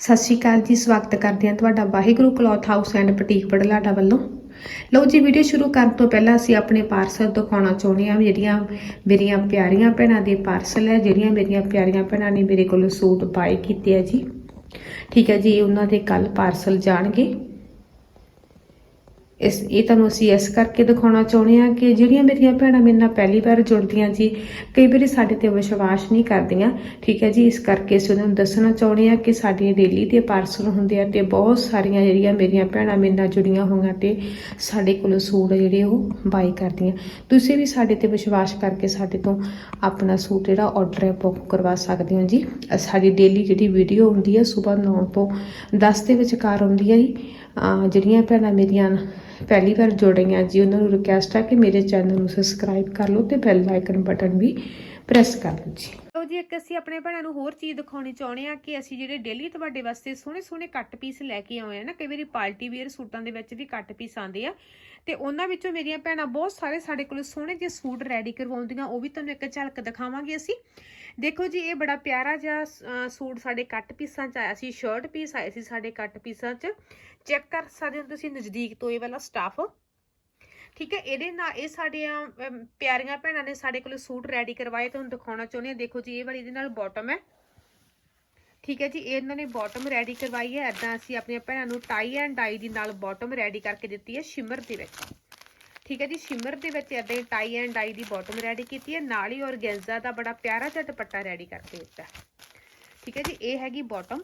ਸਤਿ ਸ਼੍ਰੀ ਅਕਾਲ ਜੀ, ਸਵਾਗਤ ਕਰਦੇ ਹਾਂ ਤੁਹਾਡਾ Waheguru cloth house and boutique Barlada ਵੱਲੋਂ। ਲਓ ਜੀ, ਵੀਡੀਓ ਸ਼ੁਰੂ ਕਰਨ ਤੋਂ ਪਹਿਲਾਂ ਅਸੀਂ ਆਪਣੇ ਪਾਰਸਲ ਦਿਖਾਉਣਾ ਚਾਹੁੰਦੇ ਹਾਂ ਵੀ ਜਿਹੜੀਆਂ ਮੇਰੀਆਂ ਪਿਆਰੀਆਂ ਭੈਣਾਂ ਦੇ ਪਾਰਸਲ ਹੈ, ਜਿਹੜੀਆਂ ਮੇਰੀਆਂ ਪਿਆਰੀਆਂ ਭੈਣਾਂ ਨੇ ਮੇਰੇ ਕੋਲੋਂ ਸੂਟ ਬਾਏ ਕੀਤੇ ਆ ਜੀ। ਠੀਕ ਹੈ ਜੀ, ਉਹਨਾਂ ਦੇ ਕੱਲ ਪਾਰਸਲ ਜਾਣਗੇ। ਇਸ ਇਹ ਤੁਹਾਨੂੰ ਅਸੀਂ ਇਸ ਕਰਕੇ ਦਿਖਾਉਣਾ ਚਾਹੁੰਦੇ ਹਾਂ ਕਿ ਜਿਹੜੀਆਂ ਮੇਰੀਆਂ ਭੈਣਾਂ ਮੇਰੇ ਨਾਲ ਪਹਿਲੀ ਵਾਰ ਜੁੜਦੀਆਂ ਜੀ, ਕਈ ਵਾਰੀ ਸਾਡੇ ਤੇ ਵਿਸ਼ਵਾਸ ਨਹੀਂ ਕਰਦੀਆਂ, ਠੀਕ ਹੈ ਜੀ? ਇਸ ਕਰਕੇ ਅਸੀਂ ਉਹਨਾਂ ਨੂੰ ਦੱਸਣਾ ਚਾਹੁੰਦੇ ਹਾਂ ਕਿ ਸਾਡੀਆਂ ਡੇਲੀ ਦੇ ਪਾਰਸਲ ਹੁੰਦੇ ਆ ਤੇ ਬਹੁਤ ਸਾਰੀਆਂ ਜਿਹੜੀਆਂ ਮੇਰੀਆਂ ਭੈਣਾਂ ਮੇਰੇ ਨਾਲ ਜੁੜੀਆਂ ਹੋਈਆਂ ਤੇ ਸਾਡੇ ਕੋਲੋਂ ਸੂਟ ਜਿਹੜੇ ਉਹ ਬਾਈ ਕਰਦੀਆਂ। ਤੁਸੀਂ ਵੀ ਸਾਡੇ ਤੇ ਵਿਸ਼ਵਾਸ ਕਰਕੇ ਸਾਡੇ ਤੋਂ ਆਪਣਾ ਸੂਟ ਜਿਹੜਾ ਆਰਡਰ ਹੈ ਬੁੱਕ ਕਰਵਾ ਸਕਦੇ ਹੋ ਜੀ। ਸਾਡੀ ਡੇਲੀ ਜਿਹੜੀ ਵੀਡੀਓ ਹੁੰਦੀ ਹੈ ਸਵੇਰ 9 ਤੋਂ 10 ਦੇ ਵਿਚਕਾਰ ਹੁੰਦੀ ਹੈ ਜੀ। ਜਿਹੜੀਆਂ ਭੈਣਾਂ ਮੇਰੀਆਂ ਪਹਿਲੀ ਵਾਰ ਜੁੜ ਰਹੀਆਂ ਜੀ, ਉਹਨਾਂ ਨੂੰ ਰਿਕਵੈਸਟ ਆ ਕਿ ਮੇਰੇ ਚੈਨਲ ਨੂੰ ਸਬਸਕ੍ਰਾਈਬ ਕਰ ਲਓ ਤੇ ਬੈਲ ਆਈਕਨ ਬਟਨ ਵੀ ਪ੍ਰੈਸ ਕਰ ਲਓ ਜੀ। ਲੋ ਜੀ, ਇੱਕ ਅਸੀਂ ਆਪਣੇ ਭੈਣਾਂ ਨੂੰ ਹੋਰ ਚੀਜ਼ ਦਿਖਾਉਣੀ ਚਾਹੁੰਦੇ ਆ ਕਿ ਅਸੀਂ ਜਿਹੜੇ ਡੇਲੀ ਤੁਹਾਡੇ ਵਾਸਤੇ ਸੋਹਣੇ ਸੋਹਣੇ ਕੱਟ ਪੀਸ ਲੈ ਕੇ ਆਏ ਆ ਨਾ, ਕਈ ਵਾਰੀ ਪਾਰਟੀ ਵੇਅਰ ਸੂਟਾਂ ਦੇ ਵਿੱਚ ਵੀ ਕੱਟ ਪੀਸ ਆਉਂਦੇ ਆ। ਤੇ ਉਹਨਾਂ ਵਿੱਚੋਂ ਮੇਰੀਆਂ ਭੈਣਾਂ ਬਹੁਤ ਸਾਰੇ ਸਾਡੇ ਕੋਲ ਸੋਹਣੇ ਜਿਹੇ ਸੂਟ ਰੈਡੀ ਕਰਵਾਉਂਦੀਆਂ, ਉਹ ਵੀ ਤੁਹਾਨੂੰ ਇੱਕ ਝਲਕ ਦਿਖਾਵਾਂਗੇ ਅਸੀਂ। ਦੇਖੋ ਜੀ, ਇਹ ਬੜਾ ਪਿਆਰਾ ਜਿਹਾ ਸੂਟ ਸਾਡੇ ਕੱਟ ਪੀਸਾਂ 'ਚ ਆਇਆ ਸੀ ਸ਼ਰਟ ਪੀਸ ਆਏ ਸੀ ਸਾਡੇ ਕੱਟ ਪੀਸਾਂ 'ਚ। ਚੈੱਕ ਕਰ ਸਕਦੇ ਹੋ ਤੁਸੀਂ ਨਜ਼ਦੀਕ ਤੋਂ ਇਹ ਵਾਲਾ ਸਟਾਫ ਠੀਕ ਹੈ, ਇਹਦੇ ਨਾਲ ਇਹ ਸਾਡੀਆਂ ਪਿਆਰੀਆਂ ਭੈਣਾਂ ਨੇ ਸਾਡੇ ਕੋਲ ਸੂਟ ਰੈਡੀ ਕਰਵਾਏ, ਤੁਹਾਨੂੰ ਦਿਖਾਉਣਾ ਚਾਹੁੰਦੇ ਹਾਂ। ਦੇਖੋ ਜੀ, ਇਹ ਵਾਲੀ ਇਹਦੇ ਨਾਲ ਬਾਟਮ ਹੈ। ਠੀਕ ਹੈ ਜੀ ਇਹਨਾਂ ਨੇ ਬਾਟਮ ਰੈਡੀ ਕਰਵਾਈ ਹੈ। ਐਦਾਂ ਅਸੀਂ ਆਪਣੀਆਂ ਭੈਣਾਂ ਨੂੰ ਟਾਈ ਐਂਡ ਡਾਈ ਦੀ ਨਾਲ ਬਾਟਮ ਰੈਡੀ ਕਰਕੇ ਦਿੱਤੀ ਹੈ ਸ਼ਿਮਰ ਦੇ ਵਿੱਚ। ਠੀਕ ਹੈ ਜੀ ਸ਼ਿਮਰ ਦੇ ਵਿੱਚ ਐਦਾਂ ਟਾਈ ਐਂਡ ਡਾਈ ਦੀ ਬਾਟਮ ਰੈਡੀ ਕੀਤੀ ਹੈ। ਨਾਲ ਹੀ ਔਰਗੈਂਜ਼ਾ ਦਾ ਬੜਾ ਪਿਆਰਾ ਜਿਹਾ ਦੁਪੱਟਾ ਰੈਡੀ ਕਰਕੇ ਦਿੱਤਾ ਠੀਕ ਹੈ ਜੀ, ਇਹ ਹੈਗੀ ਬਾਟਮ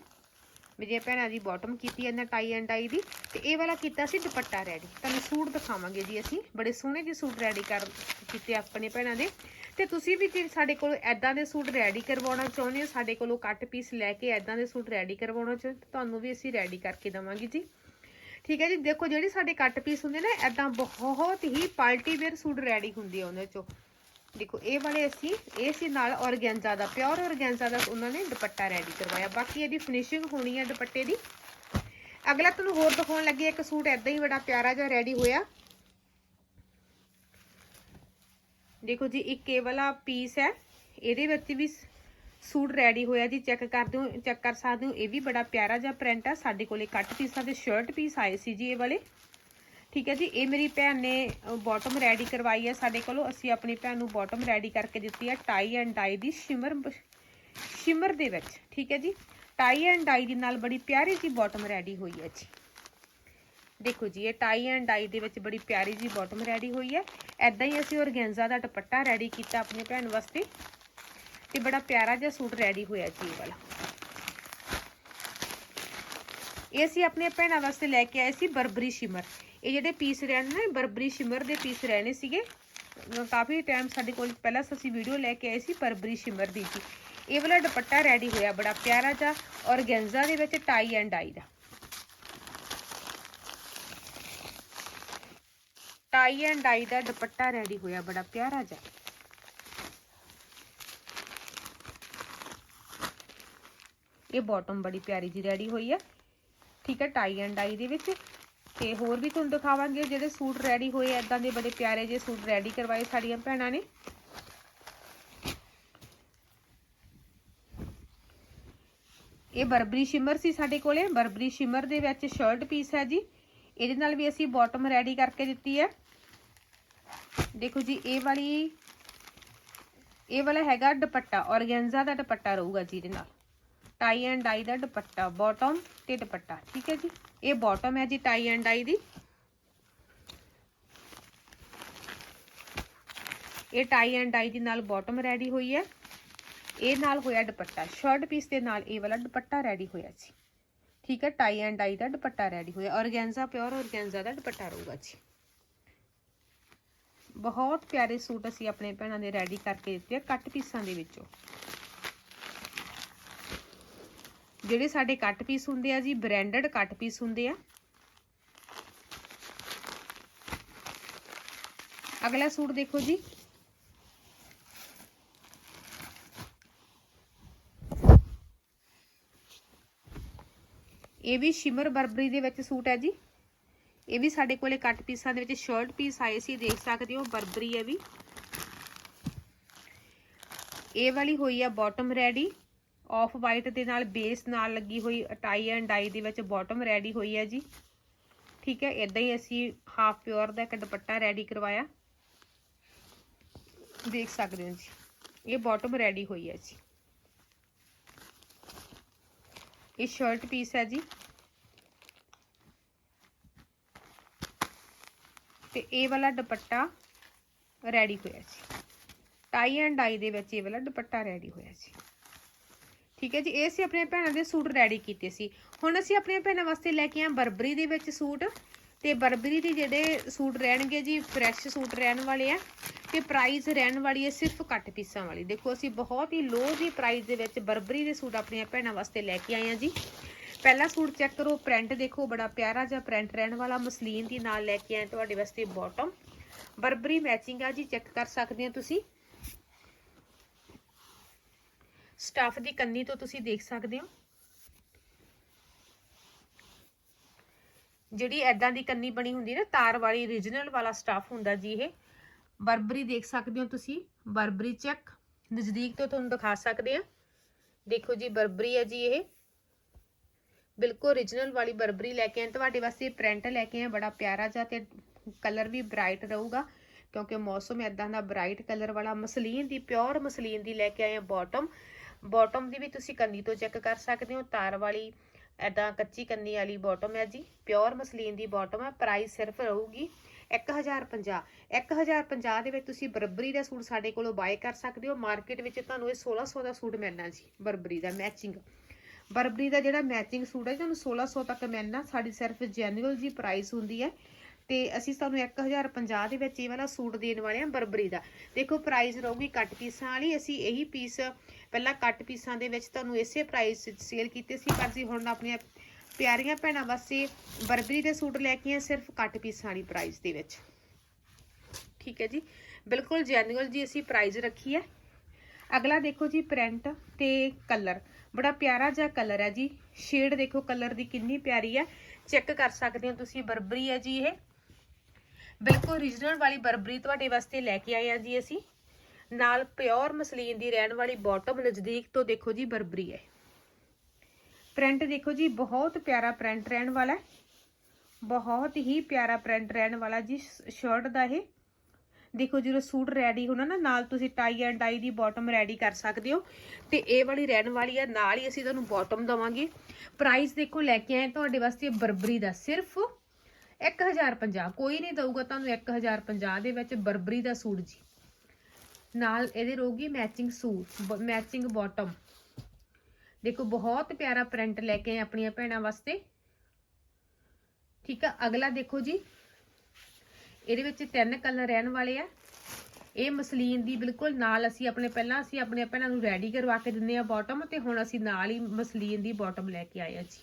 ਮੇਰੀਆਂ ਭੈਣਾਂ ਦੀ ਬਾਟਮ ਕੀਤੀ ਇਹਨਾਂ ਟਾਈ ਐਂਡ ਡਾਈ ਦੀ ਤੇ ਇਹ ਵਾਲਾ ਕੀਤਾ ਸੀ ਦੁਪੱਟਾ ਰੈਡੀ ਤੁਹਾਨੂੰ ਸੂਟ ਦਿਖਾਵਾਂਗੇ ਜੀ ਅਸੀਂ। ਬੜੇ ਸੋਹਣੇ ਜਿਹੇ ਸੂਟ ਰੈਡੀ ਕਰ ਕੀਤੇ ਆਪਣੇ ਭੈਣਾਂ ਦੇ। ਤੇ ਤੁਸੀਂ ਵੀ ਜੇ ਸਾਡੇ ਕੋਲ ਐਦਾਂ ਦੇ ਸੂਟ ਰੈਡੀ ਕਰਵਾਉਣਾ ਚਾਹੁੰਦੇ ਹੋ ਸਾਡੇ ਕੋਲੋਂ ਕੱਟ ਪੀਸ ਲੈ ਕੇ ਐਦਾਂ ਦੇ ਸੂਟ ਰੈਡੀ ਕਰਵਾਉਣਾ ਚਾਹੁੰਦੇ ਹੋ, ਤੁਹਾਨੂੰ ਵੀ ਅਸੀਂ ਰੈਡੀ ਕਰਕੇ ਦਵਾਂਗੇ ਜੀ। ਠੀਕ ਹੈ ਜੀ ਦੇਖੋ ਜਿਹੜੇ ਸਾਡੇ ਕੱਟ ਪੀਸ ਹੁੰਦੇ ਨੇ ਐਦਾਂ ਬਹੁਤ ਹੀ ਪਾਰਟੀ ਵੇਅਰ ਸੂਟ ਰੈਡੀ ਹੁੰਦੇ ਆ ਉਹਨਾਂ ਚੋਂ। ਦੇਖੋ, ਇਹ ਵਾਲੇ ਅਸੀਂ, ਇਹ ਸੀ ਨਾਲ ਔਰਗੈਂਜ਼ਾ ਦਾ, ਪਿਓਰ ਔਰਗੈਂਜ਼ਾ ਦਾ ਉਹਨਾਂ ਨੇ ਦੁਪੱਟਾ ਰੈਡੀ ਕਰਵਾਇਆ। ਬਾਕੀ ਇਹਦੀ ਫਿਨਿਸ਼ਿੰਗ ਹੋਣੀ ਹੈ ਦੁਪੱਟੇ ਦੀ। ਅਗਲਾ ਤੁਹਾਨੂੰ ਹੋਰ ਦਿਖਾਉਣ ਲੱਗੀ, ਇੱਕ ਸੂਟ ਐਦਾਂ ਹੀ ਬੜਾ ਪਿਆਰਾ ਜਿਹਾ ਰੈਡੀ ਹੋਇਆ। ਦੇਖੋ ਜੀ, ਇੱਕ ਇਹ ਵਾਲਾ ਪੀਸ ਹੈ। ਇਹਦੇ ਵਿੱਚ ਵੀ ਸੂਟ ਰੈਡੀ ਹੋਇਆ ਜੀ। ਚੈੱਕ ਕਰ ਦਿਓ, ਚੈੱਕ ਕਰ ਸਕਦੇ ਹੋ, ਇਹ ਵੀ ਬੜਾ ਪਿਆਰਾ ਜਿਹਾ ਪ੍ਰਿੰਟ ਹੈ ਸਾਡੇ ਕੋਲੇ ਕੱਟ ਪੀਸਾਂ ਦੇ ਸ਼ਰਟ ਪੀਸ ਆਏ ਸੀ ਜੀ ਇਹ ਵਾਲੇ। ਠੀਕ ਹੈ ਜੀ, ਇਹ ਮੇਰੀ ਭੈਣ ਨੇ ਬਾਟਮ ਰੈਡੀ ਕਰਵਾਈ ਹੈ ਸਾਡੇ ਕੋਲੋਂ। ਅਸੀਂ ਆਪਣੀ ਭੈਣ ਨੂੰ ਬਾਟਮ ਰੈਡੀ ਕਰਕੇ ਦਿੱਤੀ ਹੈ ਟਾਈ ਐਂਡ ਡਾਈ ਦੀ ਸ਼ਿਮਰ ਸ਼ਿਮਰ ਦੇ ਵਿੱਚ, ਠੀਕ ਹੈ ਜੀ। ਟਾਈ ਐਂਡ ਡਾਈ ਦੇ ਨਾਲ ਬੜੀ ਪਿਆਰੀ ਜੀ ਬਾਟਮ ਰੈਡੀ ਹੋਈ ਹੈ ਜੀ। ਦੇਖੋ ਜੀ, ਇਹ ਟਾਈ ਐਂਡ ਡਾਈ ਦੇ ਵਿੱਚ ਬੜੀ ਪਿਆਰੀ ਜੀ ਬਾਟਮ ਰੈਡੀ ਹੋਈ ਹੈ। ਐਦਾਂ ਹੀ ਅਸੀਂ ਔਰਗੈਂਜ਼ਾ ਦਾ ਦੁਪੱਟਾ ਰੈਡੀ ਕੀਤਾ ਆਪਣੀ ਭੈਣ ਵਾਸਤੇ। ਤੇ ਬੜਾ ਪਿਆਰਾ ਜਿਹਾ ਸੂਟ ਰੈਡੀ ਹੋਇਆ ਜੀ ਇਹ ਵਾਲਾ। ਇਹ ਅਸੀਂ ਆਪਣੇ ਭੈਣਾਂ ਵਾਸਤੇ ਲੈ ਕੇ ਆਏ ਸੀ ਬਰਬਰੀ ਸ਼ਿਮਰ। ਇਹ ਜਿਹੜੇ ਪੀਸ ਰਹਿਣੇ ਨੇ, ਬਰਬਰੀ ਸ਼ਿਮਰ ਦੇ ਪੀਸ ਰਹਿਣੇ ਸੀਗੇ। ਅਹ ਕਾਫੀ ਟਾਈਮ ਸਾਡੇ ਕੋਲ ਪਹਿਲਾਂ ਅਸੀਂ ਵੀਡੀਓ ਲੈ ਕੇ ਆਏ ਸੀ ਬਰਬਰੀ ਸ਼ਿਮਰ ਦੀ ਜੀ। ਇਹ ਵਾਲਾ ਦੁਪੱਟਾ ਰੈਡੀ ਹੋਇਆ ਬੜਾ ਪਿਆਰਾ ਜਿਹਾ ਔਰਗੈਂਜ਼ਾ ਦੇ ਵਿੱਚ ਟਾਈ ਐਂਡ ਡਾਈ ਦਾ। ਟਾਈ ਐਂਡ ਡਾਈ ਦਾ ਦੁਪੱਟਾ ਰੈਡੀ ਹੋਇਆ ਬੜਾ ਪਿਆਰਾ ਜਿਹਾ। ਇਹ ਬਾਟਮ ਬੜੀ ਪਿਆਰੀ ਜੀ ਰੈਡੀ ਹੋਈ ਹੈ ਠੀਕ ਹੈ ਟਾਈ ਐਂਡ ਡਾਈ ਦੇ ਵਿੱਚ। ਤੇ ਹੋਰ ਵੀ ਤੁਹਾਨੂੰ ਦਿਖਾਵਾਂਗੇ ਜਿਹੜੇ ਸੂਟ ਰੈਡੀ ਹੋਏ ਐਦਾਂ ਦੇ ਬੜੇ ਪਿਆਰੇ ਜਿਹੇ ਸੂਟ ਰੈਡੀ ਕਰਵਾਏ ਸਾਡੀਆਂ ਭੈਣਾਂ ਨੇ। ਇਹ ਬਰਬਰੀ ਸ਼ਿਮਰ ਸੀ ਸਾਡੇ ਕੋਲੇ। ਬਰਬਰੀ ਸ਼ਿਮਰ ਦੇ ਵਿੱਚ ਸ਼ਰਟ ਪੀਸ ਹੈ ਜੀ। ਇਹਦੇ ਨਾਲ ਵੀ ਅਸੀਂ ਬਾਟਮ ਰੈਡੀ ਕਰਕੇ ਦਿੱਤੀ ਹੈ। ਦੇਖੋ ਜੀ, ਇਹ ਵਾਲੀ, ਇਹ ਵਾਲਾ ਹੈਗਾ ਦੁਪੱਟਾ। ਔਰਗੈਂਜ਼ਾ ਦਾ ਦੁਪੱਟਾ ਰਹੂਗਾ ਜੀ ਇਹਦੇ ਨਾਲ। ਟਾਈ ਐਂਡ ਡਾਈ ਦਾ ਦੁਪੱਟਾ ਬਾਟਮ ਤੇ ਦੁਪੱਟਾ, ਠੀਕ ਹੈ ਜੀ? ਇਹ ਬਾਟਮ ਹੈ ਜੀ ਟਾਈ ਐਂਡ ਡਾਈ ਦੀ। ਇਹ ਟਾਈ ਐਂਡ ਡਾਈ ਦੀ ਨਾਲ ਬਾਟਮ ਰੈਡੀ ਹੋਈ ਹੈ। ਇਹ ਨਾਲ ਹੋਇਆ ਦੁਪੱਟਾ ਸ਼ਰਟ ਪੀਸ ਦੇ ਨਾਲ ਇਹ ਵਾਲਾ ਦੁਪੱਟਾ ਰੈਡੀ ਹੋਇਆ ਜੀ। ਠੀਕ ਹੈ ਟਾਈ ਐਂਡ ਡਾਈ ਦਾ ਦੁਪੱਟਾ ਰੈਡੀ ਹੋਇਆ। ਔਰਗੈਂਜ਼ਾ ਪਿਓਰ ਔਰਗੈਂਜ਼ਾ ਦਾ ਦੁਪੱਟਾ ਰਹੂਗਾ ਜੀ। ਬਹੁਤ ਪਿਆਰੇ ਸੂਟ ਅਸੀਂ ਆਪਣੇ ਭੈਣਾਂ ਦੇ ਰੈਡੀ ਕਰਕੇ ਦਿੱਤੇ ਆ ਕੱਟ ਪੀਸਾਂ ਦੇ ਵਿੱਚੋਂ। ਜਿਹੜੇ ਸਾਡੇ ਕੱਟ ਪੀਸ ਹੁੰਦੇ ਆ ਜੀ ਬ੍ਰਾਂਡਡ ਕੱਟ ਪੀਸ ਹੁੰਦੇ ਆ। ਅਗਲਾ ਸੂਟ ਦੇਖੋ ਜੀ। ਇਹ ਵੀ ਸ਼ਿਮਰ ਬਰਬਰੀ ਦੇ ਵਿੱਚ ਸੂਟ ਹੈ ਜੀ। ਇਹ ਵੀ ਸਾਡੇ ਕੋਲੇ ਕੱਟ ਪੀਸਾਂ ਦੇ ਵਿੱਚ ਸ਼ਰਟ ਪੀਸ ਆਏ ਸੀ, ਦੇਖ ਸਕਦੇ ਹੋ, ਬਰਬਰੀ ਹੈ ਵੀ। ਇਹ ਵਾਲੀ ਹੋਈ ਆ ਬਾਟਮ ਰੈਡੀ ਆਫ ਵਾਈਟ ਦੇ ਨਾਲ ਬੇਸ ਨਾਲ ਲੱਗੀ ਹੋਈ ਟਾਈ ਐਂਡ ਡਾਈ ਦੇ ਵਿੱਚ ਬਾਟਮ ਰੈਡੀ ਹੋਈ ਹੈ ਜੀ। ਠੀਕ ਹੈ ਇਦਾਂ ਹੀ ਅਸੀਂ ਹਾਫ ਪਿਓਰ ਦਾ ਇੱਕ ਦੁਪੱਟਾ ਰੈਡੀ ਕਰਵਾਇਆ। ਦੇਖ ਸਕਦੇ ਹੋ ਜੀ, ਇਹ ਬਾਟਮ ਰੈਡੀ ਹੋਈ ਹੈ ਜੀ। ਇਹ ਸ਼ਰਟ ਪੀਸ ਹੈ ਜੀ। ਤੇ ਇਹ ਵਾਲਾ ਦੁਪੱਟਾ ਰੈਡੀ ਹੋਇਆ ਜੀ। ਟਾਈ ਐਂਡ ਡਾਈ ਦੇ ਵਿੱਚ ਇਹ ਵਾਲਾ ਦੁਪੱਟਾ ਰੈਡੀ ਹੋਇਆ ਜੀ। ਠੀਕ ਹੈ ਜੀ, ਇਹ ਸੀ ਆਪਣੀਆਂ ਭੈਣਾਂ ਦੇ ਸੂਟ ਰੈਡੀ ਕੀਤੇ ਸੀ। ਹੁਣ ਅਸੀਂ ਆਪਣੀਆਂ ਭੈਣਾਂ ਵਾਸਤੇ ਲੈ ਕੇ ਆਏ ਬਰਬਰੀ ਦੇ ਵਿੱਚ ਸੂਟ। ਤੇ ਬਰਬਰੀ ਦੇ ਜਿਹੜੇ ਸੂਟ ਰਹਿਣਗੇ ਜੀ ਫਰੈਸ਼ ਸੂਟ ਰਹਿਣ ਵਾਲੇ ਆ। ਤੇ ਪ੍ਰਾਈਸ ਰਹਿਣ ਵਾਲੀ ਹੈ ਸਿਰਫ ਘੱਟ ਪੀਸਾਂ ਵਾਲੀ। ਦੇਖੋ, ਅਸੀਂ ਬਹੁਤ ਹੀ ਲੋ ਦੀ ਪ੍ਰਾਈਸ ਦੇ ਵਿੱਚ ਬਰਬਰੀ ਦੇ ਸੂਟ ਆਪਣੀਆਂ ਭੈਣਾਂ ਵਾਸਤੇ ਲੈ ਕੇ ਆਏ ਆ ਜੀ। ਪਹਿਲਾ ਸੂਟ ਚੈੱਕ ਕਰੋ ਪ੍ਰਿੰਟ ਦੇਖੋ, ਬੜਾ ਪਿਆਰਾ ਜਿਹਾ ਪ੍ਰਿੰਟ ਰਹਿਣ ਵਾਲਾ, ਮਸਲੀਨ ਦੀ ਨਾਲ ਲੈ ਕੇ ਆਏ ਤੁਹਾਡੇ ਵਾਸਤੇ ਬਾਟਮ ਬਰਬਰੀ ਮੈਚਿੰਗ ਆ ਜੀ ਚੈੱਕ ਕਰ ਸਕਦੇ ਹੋ ਤੁਸੀਂ। ਸਟਾਫ ਦੀ ਕੰਨੀ ਤੋਂ ਤੁਸੀਂ ਦੇਖ ਸਕਦੇ ਹੋ। ਜਿਹੜੀ ਐਦਾਂ ਦੀ ਕੰਨੀ ਬਣੀ ਹੁੰਦੀ ਨਾ, ਤਾਰ ਵਾਲੀ origignal ਵਾਲਾ ਸਟਾਫ ਹੁੰਦਾ ਜੀ ਇਹ। ਬਰਬਰੀ ਦੇਖ ਸਕਦੇ ਹੋ ਤੁਸੀਂ। Burberry check. ਨਜ਼ਦੀਕ ਤੋਂ ਤੁਹਾਨੂੰ ਦਿਖਾ ਸਕਦੇ ਆ ਦੇਖੋ ਜੀ, ਬਰਬਰੀ ਹੈ ਜੀ ਇਹ। ਬਿਲਕੁਲ origignal ਵਾਲੀ ਬਰਬਰੀ ਲੈ ਕੇ ਆਏ। ਤੁਹਾਡੇ ਵਾਸਤੇ ਪ੍ਰਿੰਟ ਲੈ ਕੇ ਆਏ। ਬੜਾ ਪਿਆਰਾ ਜਿਹਾ ਤੇ ਕਲਰ ਵੀ ਬ੍ਰਾਈਟ ਰਹੂਗਾ। ਕਿਉਂਕਿ ਮੌਸਮ ਐਦਾਂ ਦਾ ਬ੍ਰਾਈਟ ਕਲਰ ਵਾਲਾ ਮਸਲੀਨ ਦੀ ਪਿਓਰ ਮਸਲੀਨ ਦੀ ਲੈ ਕੇ ਆਏ ਆ ਬਾਟਮ ਬਾਟਮ ਦੀ ਵੀ ਤੁਸੀਂ ਕੰਨੀ ਤੋਂ ਚੈੱਕ ਕਰ ਸਕਦੇ ਹੋ। ਤਾਰ ਵਾਲੀ ਐਦਾਂ ਕੱਚੀ ਕੰਨੀ ਵਾਲੀ ਬਾਟਮ ਹੈ ਜੀ। ਪਿਓਰ ਮਸਲੀਨ ਦੀ ਬਾਟਮ ਹੈ। ਪ੍ਰਾਈਸ ਸਿਰਫ ਰਹੂਗੀ 1050 1050 ਦੇ ਵਿੱਚ ਤੁਸੀਂ ਬਰਬਰੀ ਦਾ ਸੂਟ ਸਾਡੇ ਕੋਲੋਂ ਬਾਏ ਕਰ ਸਕਦੇ ਹੋ। ਮਾਰਕੀਟ ਵਿੱਚ ਤੁਹਾਨੂੰ ਇਹ 1600 ਦਾ ਸੂਟ ਮਿਲਣਾ ਜੀ, ਬਰਬਰੀ ਦਾ ਮੈਚਿੰਗ ਬਰਬਰੀ ਦਾ ਜਿਹੜਾ ਮੈਚਿੰਗ ਸੂਟ ਹੈ ਤੁਹਾਨੂੰ 1600 ਤੱਕ ਮਿਲਣਾ। ਸਾਡੀ ਸਿਰਫ ਜੈਨੂਅਲ ਜੀ ਪ੍ਰਾਈਸ ਹੁੰਦੀ ਹੈ। ਤੇ ਅਸੀਂ ਤੁਹਾਨੂੰ 1050 ਦੇ ਵਿੱਚ ਇਹ ਵਾਲਾ ਸੂਟ ਦੇਣ ਵਾਲੇ ਹਾਂ ਬਰਬਰੀ ਦਾ। ਦੇਖੋ ਪ੍ਰਾਈਸ ਰਹੂਗੀ ਕੱਟ ਪੀਸਾਂ ਵਾਲੀ। ਅਸੀਂ ਇਹੀ ਪੀਸ ਪਹਿਲਾਂ ਕੱਟ ਪੀਸਾਂ ਦੇ ਵਿੱਚ ਤੁਹਾਨੂੰ ਇਸੇ ਪ੍ਰਾਈਸ ਸੇਲ ਕੀਤੇ ਸੀ, ਪਰ ਜੀ ਹੁਣ ਆਪਣੀਆਂ ਪਿਆਰੀਆਂ ਭੈਣਾਂ ਵਾਸਤੇ ਬਰਬਰੀ ਦੇ ਸੂਟ ਲੈ ਕੇ ਆਏ ਸਿਰਫ ਕੱਟ ਪੀਸਾਂ ਵਾਲੀ ਪ੍ਰਾਈਸ ਦੇ ਵਿੱਚ। ਠੀਕ ਹੈ ਜੀ? ਬਿਲਕੁਲ ਜੈਨੂਅਲ ਜੀ ਅਸੀਂ ਪ੍ਰਾਈਸ ਰੱਖੀ ਹੈ। ਅਗਲਾ ਦੇਖੋ ਜੀ ਪ੍ਰਿੰਟ ਤੇ ਕਲਰ ਬੜਾ ਪਿਆਰਾ ਜਿਹਾ ਕਲਰ ਹੈ ਜੀ। ਸ਼ੇਡ ਦੇਖੋ ਕਲਰ ਦੀ ਕਿੰਨੀ ਪਿਆਰੀ ਹੈ। ਚੈੱਕ ਕਰ ਸਕਦੇ ਹੋ ਤੁਸੀਂ, ਬਰਬਰੀ ਹੈ ਜੀ ਇਹ। ਬਿਲਕੁਲ origignal ਵਾਲੀ ਬਰਬਰੀ ਤੁਹਾਡੇ ਵਾਸਤੇ ਲੈ ਕੇ ਆਏ ਆ ਜੀ ਅਸੀਂ। ਨਾਲ ਪਿਓਰ ਮਸਲੀਨ ਦੀ ਰਹਿਣ ਵਾਲੀ ਬਾਟਮ ਨਜ਼ਦੀਕ ਤੋਂ ਦੇਖੋ ਜੀ ਬਰਬਰੀ ਹੈ। ਪ੍ਰਿੰਟ ਦੇਖੋ ਜੀ, ਬਹੁਤ ਪਿਆਰਾ ਪ੍ਰਿੰਟ ਰਹਿਣ ਵਾਲਾ ਹੈ। ਬਹੁਤ ਹੀ ਪਿਆਰਾ ਪ੍ਰਿੰਟ ਰਹਿਣ ਵਾਲਾ ਜੀ ਸ਼ਰਟ ਦਾ ਇਹ। ਦੇਖੋ ਜਦੋਂ ਸੂਟ ਰੈਡੀ ਹੋਣਾ ਨਾ, ਨਾਲ ਤੁਸੀਂ ਟਾਈ ਐਂਡ ਡਾਈ ਦੀ ਬਾਟਮ ਰੈਡੀ ਕਰ ਸਕਦੇ ਹੋ। ਤੇ ਇਹ ਵਾਲੀ ਰਹਿਣ ਵਾਲੀ ਆ, ਨਾਲ ਹੀ ਅਸੀਂ ਤੁਹਾਨੂੰ ਬਾਟਮ ਦਵਾਂਗੇ। ਪ੍ਰਾਈਸ ਦੇਖੋ ਲੈ ਕੇ ਆਏ, ਤੁਹਾਡੇ ਵਾਸਤੇ ਬਰਬਰੀ ਦਾ ਸਿਰਫ 1050 ਕੋਈ ਨਹੀਂ ਦਊਗਾ ਤੁਹਾਨੂੰ 1050 ਦੇ ਵਿੱਚ ਬਰਬਰੀ ਦਾ ਸੂਟ ਜੀ। ਨਾਲ ਇਹਦੇ ਰਹੂਗੀ ਮੈਚਿੰਗ ਸੂਟ ਮੈਚਿੰਗ ਬਾਟਮ ਦੇਖੋ, ਬਹੁਤ ਪਿਆਰਾ ਪ੍ਰਿੰਟ ਲੈ ਕੇ ਆਏ ਆਪਣੀਆਂ ਭੈਣਾਂ ਵਾਸਤੇ। ਠੀਕ ਆ, ਅਗਲਾ ਦੇਖੋ ਜੀ। ਇਹਦੇ ਵਿੱਚ ਤਿੰਨ ਕਲਰ ਰਹਿਣ ਵਾਲੇ ਆ। ਇਹ ਮਸਲੀਨ ਦੀ ਬਿਲਕੁਲ ਨਾਲ ਅਸੀਂ ਆਪਣੇ, ਪਹਿਲਾਂ ਅਸੀਂ ਆਪਣੇ ਭੈਣਾਂ ਨੂੰ ਰੈਡੀ ਕਰਵਾ ਕੇ ਦਿੰਨੇ ਆ ਬਾਟਮ ਤੇ ਹੁਣ ਅਸੀਂ ਨਾਲ ਹੀ ਮਸਲੀਨ ਦੀ ਬਾਟਮ ਲੈ ਕੇ ਆਏ ਆ ਜੀ।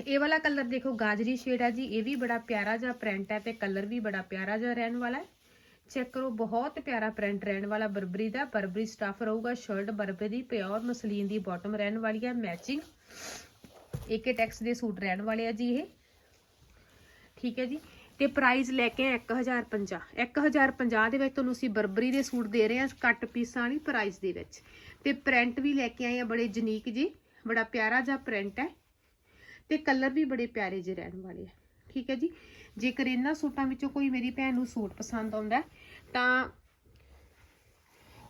ਇਹ ਵਾਲਾ ਕਲਰ ਦੇਖੋ, ਗਾਜਰੀ ਸ਼ੇਡ ਹੈ ਜੀ, ਇਹ ਵੀ ਬੜਾ ਪਿਆਰਾ ਜਿਹਾ ਪ੍ਰਿੰਟ ਹੈ ਤੇ ਕਲਰ ਵੀ ਬੜਾ ਪਿਆਰਾ ਜਿਹਾ ਰਹਿਣ ਵਾਲਾ ਹੈ। ਚੈੱਕ ਕਰੋ, ਬਹੁਤ ਪਿਆਰਾ ਪ੍ਰਿੰਟ ਰਹਿਣ ਵਾਲਾ ਬਰਬਰੀ ਦਾ, ਬਰਬਰੀ ਸਟਫ ਰਹੂਗਾ ਸ਼ਰਟ ਬਰਬਰੀ ਦੀ ਪਿਓਰ ਮਸਲੀਨ ਦੀ ਬਾਟਮ ਰਹਿਣ ਵਾਲੀ ਹੈ ਮੈਚਿੰਗ ਏਕੇ ਟੈਕਸ ਦੇ ਸੂਟ ਰਹਿਣ ਵਾਲੇ ਆ ਜੀ ਇਹ। ਠੀਕ ਹੈ ਜੀ, ਤੇ ਪ੍ਰਾਈਸ ਲੈ ਕੇ 1050 1050 ਦੇ ਵਿੱਚ ਤੁਹਾਨੂੰ ਅਸੀਂ ਬਰਬਰੀ ਦੇ ਸੂਟ ਦੇ ਰਹੇ ਹਾਂ ਕੱਟ ਪੀਸਾਂ ਵਾਲੀ ਪ੍ਰਾਈਸ ਦੇ ਵਿੱਚ। ਤੇ ਪ੍ਰਿੰਟ ਵੀ ਲੈ ਕੇ ਆਏ ਆ, ਬੜੇ ਜਨੀਕ ਜੀ, ਬੜਾ ਪਿਆਰਾ ਜਿਹਾ ਪ੍ਰਿੰਟ ਹੈ। ਤੇ ਕਲਰ ਵੀ ਬੜੇ ਪਿਆਰੇ ਜਿਹੇ ਰਹਿਣ ਵਾਲੇ ਆ। ਠੀਕ ਹੈ ਜੀ? ਜੇਕਰ ਇਹਨਾਂ ਸੂਟਾਂ ਵਿੱਚੋਂ ਕੋਈ ਮੇਰੀ ਭੈਣ ਨੂੰ ਸੂਟ ਪਸੰਦ ਆਉਂਦਾ ਤਾਂ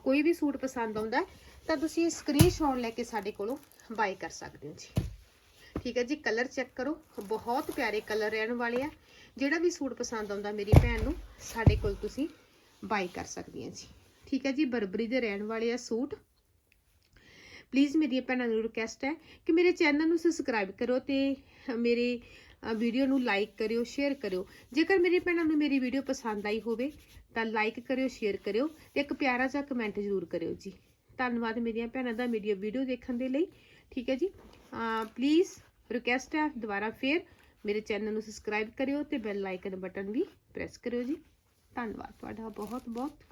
ਕੋਈ ਵੀ ਸੂਟ ਪਸੰਦ ਆਉਂਦਾ ਤਾਂ ਤੁਸੀਂ ਸਕਰੀਨਸ਼ਾਟ ਲੈ ਕੇ ਸਾਡੇ ਕੋਲੋਂ ਬਾਈ ਕਰ ਸਕਦੇ ਹੋ ਜੀ। ਠੀਕ ਹੈ ਜੀ? ਕਲਰ ਚੈੱਕ ਕਰੋ। ਬਹੁਤ ਪਿਆਰੇ ਕਲਰ ਰਹਿਣ ਵਾਲੇ ਆ। ਜਿਹੜਾ ਵੀ ਸੂਟ ਪਸੰਦ ਆਉਂਦਾ ਮੇਰੀ ਭੈਣ ਨੂੰ, ਸਾਡੇ ਕੋਲ ਤੁਸੀਂ ਬਾਈ ਕਰ ਸਕਦੇ ਸਕਦੀਆਂ ਜੀ। ਠੀਕ ਹੈ ਜੀ? ਬਰਬਰੀ ਦੇ ਰਹਿਣ ਵਾਲੇ ਆ ਸੂਟ। ਪਲੀਜ਼ ਮੇਰੀਆਂ ਭੈਣਾਂ ਨੂੰ ਰਿਕਵੈਸਟ ਹੈ ਕਿ ਮੇਰੇ ਚੈਨਲ ਨੂੰ ਸਬਸਕ੍ਰਾਈਬ ਕਰੋ ਤੇ ਮੇਰੇ ਵੀਡੀਓ ਨੂੰ ਲਾਈਕ ਕਰਿਓ ਸ਼ੇਅਰ ਕਰਿਓ। ਜੇਕਰ ਮੇਰੀ ਭੈਣਾਂ ਨੂੰ ਮੇਰੀ ਵੀਡੀਓ ਪਸੰਦ ਆਈ ਹੋਵੇ, ਤਾਂ ਲਾਈਕ ਕਰਿਓ ਸ਼ੇਅਰ ਕਰਿਓ ਤੇ ਇੱਕ ਪਿਆਰਾ ਜਿਹਾ ਕਮੈਂਟ ਜ਼ਰੂਰ ਕਰਿਓ ਜੀ। ਧੰਨਵਾਦ ਮੇਰੀਆਂ ਭੈਣਾਂ ਦਾ ਮੇਰੀ ਵੀਡੀਓ ਦੇਖਣ ਦੇ ਲਈ। ਠੀਕ ਹੈ ਜੀ? ਪਲੀਜ਼ ਰਿਕਵੈਸਟ ਹੈ, ਦੁਬਾਰਾ ਫੇਰ ਮੇਰੇ ਚੈਨਲ ਨੂੰ ਸਬਸਕ੍ਰਾਈਬ ਕਰਿਓ ਤੇ ਬੈਲ ਆਈਕਨ ਬਟਨ ਵੀ ਪ੍ਰੈਸ ਕਰਿਓ ਜੀ। ਧੰਨਵਾਦ, ਤੁਹਾਡਾ ਬਹੁਤ ਬਹੁਤ